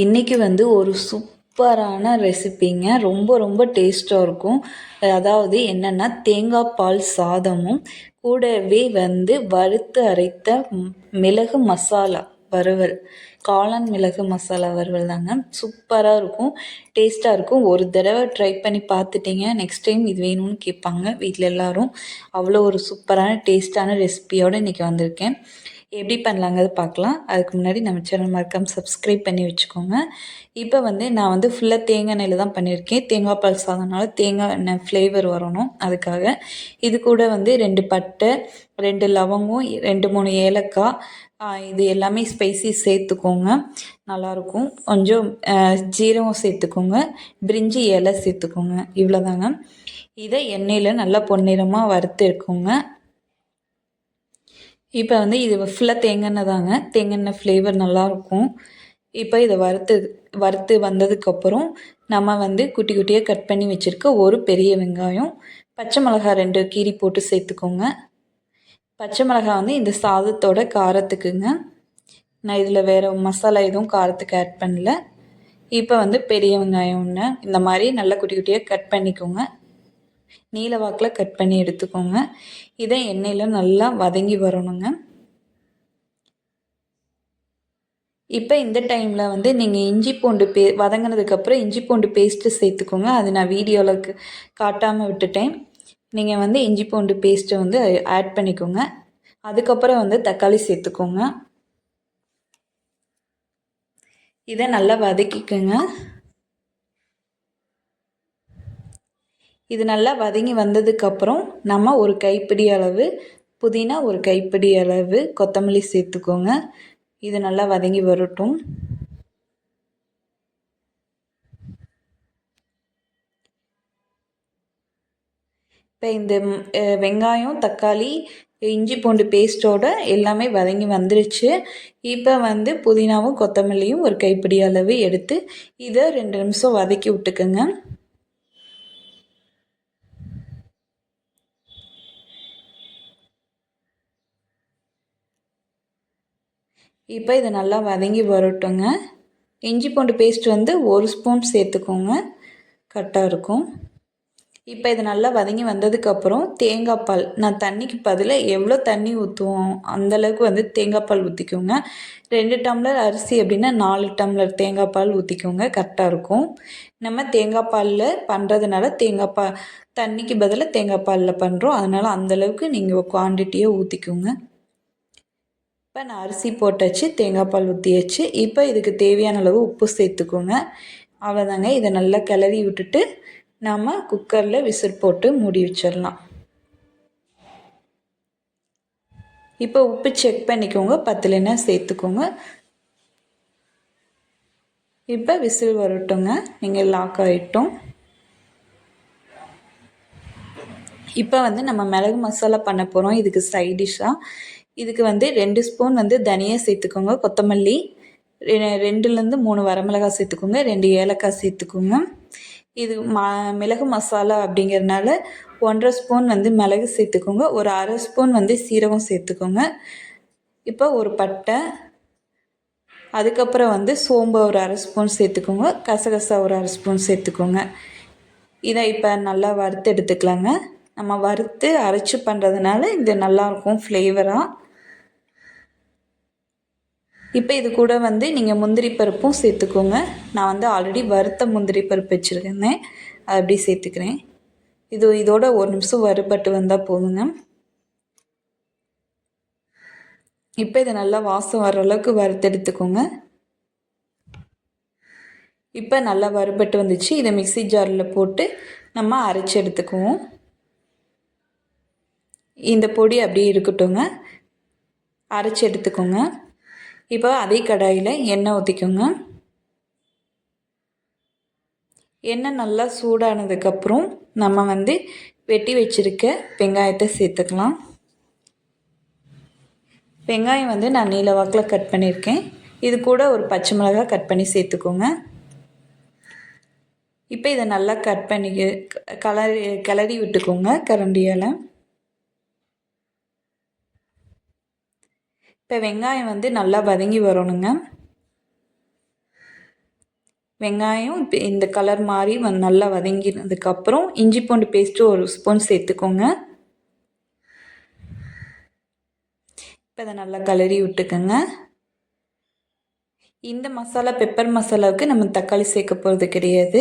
இன்றைக்கி வந்து ஒரு சூப்பரான ரெசிபிங்க. ரொம்ப ரொம்ப டேஸ்ட்டாக இருக்கும். அதாவது என்னென்னா தேங்காய் பால் சாதமும் கூடவே வந்து வறுத்து அரைத்த மிளகு மசாலா வறுவல். காளான் மிளகு மசாலா வறுவல் தாங்க. சூப்பராக இருக்கும். டேஸ்ட்டாக இருக்கும். ஒரு தடவை ட்ரை பண்ணி பார்த்துட்டீங்க. நெக்ஸ்ட் டைம் இது வேணும்னு கேட்பாங்க. வீட்டில் எல்லாரும். அவ்வளோ ஒரு சூப்பரான டேஸ்ட்டான ரெசிபியோடு இன்றைக்கி வந்திருக்கேன். எப்படி பண்ணலாங்கிறது பார்க்கலாம். அதுக்கு முன்னாடி நம்ம சேனல் மறக்காம சப்ஸ்கிரைப் பண்ணி வச்சுக்கோங்க. இப்போ வந்து நான் வந்து ஃபுல்லாக தேங்காய் எண்ணெயில் தான் பண்ணியிருக்கேன். தேங்காய் பால் சாதம்னால தேங்காய் எண்ணெய் ஃப்ளேவர் வரணும் அதுக்காக. இது கூட வந்து ரெண்டு பட்டை ரெண்டு லவங்கம் ரெண்டு மூணு ஏலக்காய் இது எல்லாமே ஸ்பைசி சேர்த்துக்கோங்க. நல்லாயிருக்கும். கொஞ்சம் ஜீரகம் சேர்த்துக்கோங்க. பிரிஞ்சி இலை சேர்த்துக்கோங்க. இவ்வளோதாங்க இதை எண்ணெயில் நல்லா பொன்னிறமாக வறுத்து இருக்குங்க இப்போ வந்து இது ஃபுல்லாக தேங்காய் தாங்க. தேங்காய் ஃப்ளேவர் நல்லாயிருக்கும் இப்போ இதை வறுத்து வறுத்து வந்ததுக்கப்புறம் நம்ம வந்து குட்டி குட்டியாக கட் பண்ணி வச்சுருக்க ஒரு பெரிய வெங்காயம் பச்சை மிளகாய் ரெண்டு கீரி போட்டு சேர்த்துக்கோங்க. பச்சை மிளகாய் வந்து இந்த சாதத்தோட காரத்துக்குங்க. நான் இதில் வேறு மசாலா எதுவும் காரத்துக்கு ஆட் பண்ணல. இப்போ வந்து பெரிய வெங்காயம் ஒன்று இந்த மாதிரி நல்லா குட்டி குட்டியாக கட் பண்ணிக்கோங்க. நீல வாக்கில் கட் பண்ணி எடுத்துக்கோங்க. இதை எண்ணெயில் நல்லா வதங்கி வரணுங்க. இப்போ இந்த டைமில் வந்து நீங்கள் இஞ்சி பூண்டு பே வதங்கினதுக்கப்புறம் இஞ்சி பூண்டு பேஸ்ட்டு சேர்த்துக்கோங்க. அது நான் வீடியோவில் காட்டாமல் விட்டுட்டேன். நீங்கள் வந்து இஞ்சி பூண்டு பேஸ்ட்டை வந்து ஆட் பண்ணிக்கோங்க. அதுக்கப்புறம் வந்து தக்காளி சேர்த்துக்கோங்க. இதை நல்லா வதக்கிக்கோங்க. இது நல்லா வதங்கி வந்ததுக்கப்புறம் நம்ம ஒரு கைப்பிடி அளவு புதினா ஒரு கைப்பிடி அளவு கொத்தமல்லி சேர்த்துக்கோங்க. இது நல்லா வதங்கி வரட்டும். இப்போ இந்த வெங்காயம் தக்காளி இஞ்சி பூண்டு பேஸ்ட்டோட எல்லாமே வதங்கி வந்துருச்சு. இப்போ வந்து புதினாவும் கொத்தமல்லியும் ஒரு கைப்பிடி அளவு எடுத்து இதை ரெண்டு நிமிஷம் வதக்கி விட்டுக்கோங்க. இப்போ இது நல்லா வதங்கி வரட்டுங்க. இஞ்சி பூண்டு பேஸ்ட் வந்து ஒரு ஸ்பூன் சேர்த்துக்கோங்க. கரெக்டாக இருக்கும். இப்போ இது நல்லா வதங்கி வந்ததுக்கப்புறம் தேங்காய் பால். நான் தண்ணிக்கு பதிலாக எவ்வளோ தண்ணி ஊற்றுவோம் அந்தளவுக்கு வந்து தேங்காய் பால் ஊற்றிக்கோங்க ரெண்டு டம்ளர் அரிசி அப்படின்னா நாலு டம்ளர் தேங்காய் பால் ஊற்றிக்கோங்க கரெக்டாக இருக்கும். நம்ம தேங்காய் பாலில் பண்ணுறதுனால தேங்காய் பா தண்ணிக்கு பதிலாக தேங்காய் பாலில் பண்ணுறோம் அதனால் அந்தளவுக்கு நீங்கள் குவான்டிட்டியை ஊற்றிக்கோங்க இப்போ நான் அரிசி போட்டாச்சு தேங்காய் பால் ஊற்றியாச்சு இப்போ இதுக்கு தேவையான அளவு உப்பு சேர்த்துக்கோங்க. அவ்வளோதாங்க இதை நல்லா கிளறி விட்டுட்டு நாம் குக்கரில் விசில் போட்டு மூடி வச்சிடலாம். இப்போ உப்பு செக் பண்ணிக்கோங்க. பத்துலன்னா சேர்த்துக்கோங்க. இப்போ விசில் வரட்டுங்க. நீங்கள் லாக் ஆகிட்டோம் இப்போ வந்து நம்ம மிளகு மசாலா பண்ண போகிறோம் இதுக்கு சைட் டிஷ்ஷாக இதுக்கு வந்து ரெண்டு ஸ்பூன் வந்து தனியாக சேர்த்துக்கோங்க. கொத்தமல்லி ரெ- ரெண்டுலேருந்து மூணு வரமிளகாய் சேர்த்துக்கோங்க. ரெண்டு ஏலக்காய் சேர்த்துக்கோங்க. இது ம மிளகு மசாலா அப்படிங்கிறதுனால ஒன்றரை ஸ்பூன் வந்து மிளகு சேர்த்துக்கோங்க. ஒரு அரை ஸ்பூன் வந்து சீரகம் சேர்த்துக்கோங்க. இப்போ ஒரு பட்டை அதுக்கப்புறம் வந்து சோம்பு ஒரு அரை ஸ்பூன் சேர்த்துக்கோங்க. கசகசா ஒரு அரை ஸ்பூன் சேர்த்துக்கோங்க. இதை இப்போ நல்லா வறுத்து எடுத்துக்கலாங்க. நம்ம வறுத்து அரைச்சி பண்ணுறதுனால இது நல்லாயிருக்கும் ஃப்ளேவராக இப்போ இது கூட வந்து நீங்கள் முந்திரி பருப்பும் சேர்த்துக்கோங்க. நான் வந்து ஆல்ரெடி வறுத்த முந்திரி பருப்பு வச்சுருக்கேன் அது அப்படி சேர்த்துக்கிறேன். இது இதோட ஒரு நிமிஷம் வறுபட்டு வந்தால் போதுங்க. இப்போ இதை நல்லா வாசம் வர அளவுக்கு வறுத்தெடுத்துக்கோங்க இப்போ நல்லா வறுபட்டு வந்துச்சு. இதை மிக்ஸி ஜாரில் போட்டு நம்ம அரைச்சி எடுத்துக்குவோம். இந்த பொடி அப்படியே இருக்கட்டுங்க அரைச்சி எடுத்துக்கோங்க. இப்போ அதே கடாயில் எண்ணெய் ஊற்றிக்கோங்க எண்ணெய் நல்லா சூடானதுக்கப்புறம் நம்ம வந்து வெட்டி வச்சுருக்க வெங்காயத்தை சேர்த்துக்கலாம். வெங்காயம் வந்து நான் நீல வாக்கில் கட் பண்ணியிருக்கேன் இது கூட ஒரு பச்சை மிளகாய் கட் பண்ணி சேர்த்துக்கோங்க. இப்போ இதை நல்லா கட் பண்ணி கலரி கிளறி விட்டுக்கோங்க கரண்டியால். இப்போ வெங்காயம் வந்து நல்லா வதங்கி வரணுங்க. வெங்காயம் இப்போ இந்த கலர் மாதிரி வந்து நல்லா வதங்கினதுக்கப்புறம் இஞ்சி பூண்டு பேஸ்ட்டு ஒரு ஸ்பூன் சேர்த்துக்கோங்க. இப்போ இதை நல்லா கலரி விட்டுக்கோங்க. இந்த மசாலா பெப்பர் மசாலாவுக்கு நம்ம தக்காளி சேர்க்க போகிறது கிடையாது.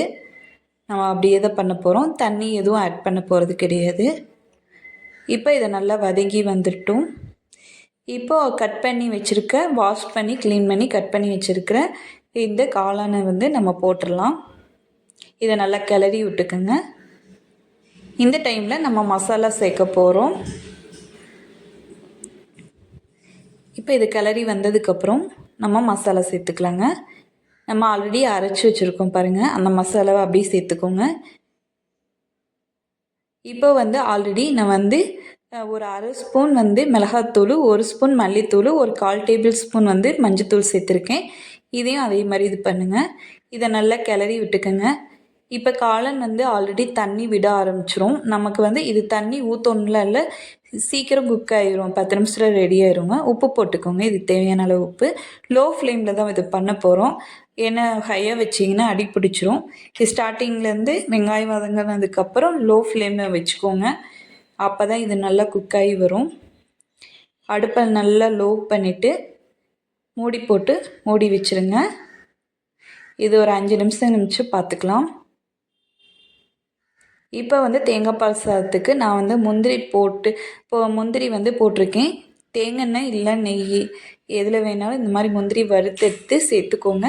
நம்ம அப்படியே தான் பண்ண போகிறோம் தண்ணி எதுவும் ஆட் பண்ண போகிறது கிடையாது. இப்போ இதை நல்லா வதங்கி வந்துட்டோம். இப்போது கட் பண்ணி வச்சுருக்க வாஷ் பண்ணி க்ளீன் பண்ணி கட் பண்ணி வச்சுருக்கிற இந்த காளானை வந்து நம்ம போட்டுடலாம். இதை நல்லா கிளறி விட்டுக்குங்க. இந்த டைமில் நம்ம மசாலா சேர்க்க போகிறோம் இப்போ இது கிளறி வந்ததுக்கப்புறம் நம்ம மசாலா சேர்த்துக்கலாங்க. நம்ம ஆல்ரெடி அரைச்சி வச்சுருக்கோம் பாருங்கள் அந்த மசாலாவை அப்படியே சேர்த்துக்கோங்க. இப்போ வந்து ஆல்ரெடி நான் வந்து ஒரு அரை ஸ்பூன் வந்து மிளகாத்தூள் ஒரு ஸ்பூன் மல்லித்தூள் ஒரு கால் டேபிள் ஸ்பூன் வந்து மஞ்சத்தூள் சேர்த்துருக்கேன். இதையும் அதே மாதிரி இது பண்ணுங்கள் இதை நல்லா கிளறி விட்டுக்கோங்க. இப்போ காளான் வந்து ஆல்ரெடி தண்ணி விட ஆரம்பிச்சிரும். நமக்கு வந்து இது தண்ணி ஊற்றணும்ல இல்லை சீக்கிரம் குக் ஆகிரும் பத்து நிமிஷத்தில் ரெடி ஆயிருங்க. உப்பு போட்டுக்கோங்க. இது தேவையான அளவு உப்பு. லோ ஃப்ளேமில் தான் இது பண்ண போகிறோம் ஏன்னா ஹையாக வச்சிங்கன்னா அடி பிடிச்சிரும். இது ஸ்டார்டிங்லேருந்து வெங்காயம் வதங்கினதுக்கப்புறம் லோ ஃப்ளேமில் வச்சுக்கோங்க. அப்போ தான் இது நல்லா குக் ஆகி வரும். அடுப்பை நல்லா லோ பண்ணிவிட்டு மூடி போட்டு மூடி வச்சுருங்க. இது ஒரு அஞ்சு நிமிஷம் நிமிஷம் பார்த்துக்கலாம் இப்போ வந்து தேங்காய் பால் சாதத்துக்கு நான் வந்து முந்திரி போட்டு இப்போ முந்திரி வந்து போட்டிருக்கேன். தேங்காய் இல்லை நெய் எதில் வேணாலும் இந்த மாதிரி முந்திரி வறுத்தெடுத்து சேர்த்துக்கோங்க.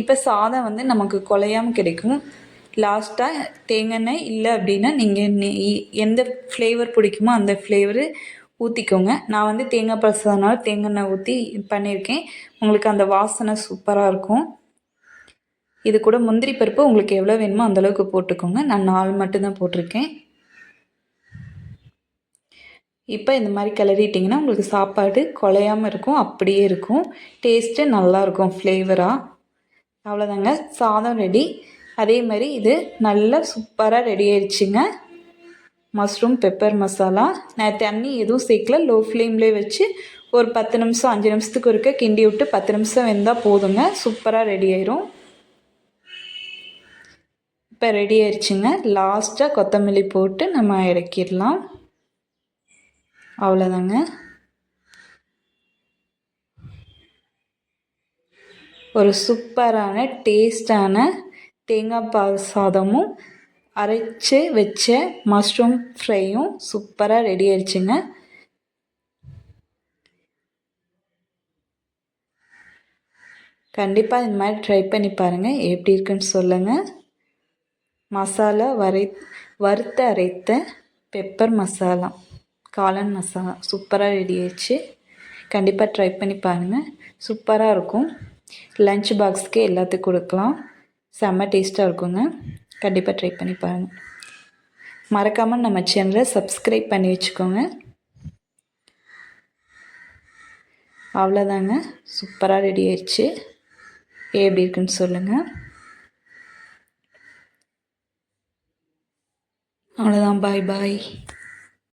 இப்போ சாதம் வந்து நமக்கு குலையாமல் கிடைக்கும். லாஸ்ட்டாக தேங்காய் இல்லை அப்படின்னா நீங்கள் நெய் எந்த ஃப்ளேவர் பிடிக்குமோ அந்த ஃப்ளேவரு ஊற்றிக்கோங்க நான் வந்து தேங்காய் பால் தேங்காய் எண்ணெய் ஊற்றி பண்ணியிருக்கேன். உங்களுக்கு அந்த வாசனை சூப்பராக இருக்கும். இது கூட முந்திரி பருப்பு உங்களுக்கு எவ்வளோ வேணுமோ அந்தளவுக்கு போட்டுக்கோங்க. நான் நாலு மட்டும்தான் போட்டிருக்கேன். இப்போ இந்த மாதிரி கிளறிட்டிங்கன்னா உங்களுக்கு சாப்பாடு குலையாமல் இருக்கும் அப்படியே இருக்கும். டேஸ்ட்டு நல்லாயிருக்கும் ஃப்ளேவராக அவ்வளோதாங்க. சாதம் ரெடி அதே மாதிரி இது நல்லா சூப்பராக ரெடி ஆயிடுச்சுங்க மஷ்ரூம் பெப்பர் மசாலா நான் தண்ணி எதுவும் சேர்க்கல. லோ ஃப்ளேம்லேயே வச்சு ஒரு பத்து நிமிஷம் அஞ்சு நிமிஷத்துக்கு இருக்க கிண்டி விட்டு பத்து நிமிஷம் வெந்தால் போதுங்க. சூப்பராக ரெடி ஆயிரும். இப்போ ரெடி ஆயிடுச்சுங்க லாஸ்ட்டாக கொத்தமல்லி போட்டு நம்ம இறக்கிடலாம். அவ்வளோதாங்க ஒரு சூப்பரான டேஸ்டான தேங்காய் பால் சாதமும் அரைச்சி வச்ச மஷ்ரூம் ஃப்ரையும் சூப்பராக ரெடி ஆயிடுச்சுங்க. கண்டிப்பாக இந்த மாதிரி ட்ரை பண்ணி பாருங்கள் எப்படி இருக்குன்னு சொல்லுங்கள் மசாலா வரை வறுத்த அரைத்த பெப்பர் மசாலா காளான் மசாலா சூப்பராக ரெடி ஆயிடுச்சு. கண்டிப்பாக ட்ரை பண்ணி பாருங்கள் சூப்பராக இருக்கும். லஞ்ச் பாக்ஸ்க்கே எல்லாத்துக்கும் கொடுக்கலாம். செம்ம டேஸ்ட்டாக இருக்குங்க. கண்டிப்பாக ட்ரை பண்ணி பாருங்கள் மறக்காமல் நம்ம சேனலை சப்ஸ்கிரைப் பண்ணி வச்சுக்கோங்க. அவ்வளோதாங்க சூப்பராக ரெடி ஆயிடுச்சு. எப்படி இருக்குன்னு சொல்லுங்கள் அவ்வளோதான் பாய் பாய்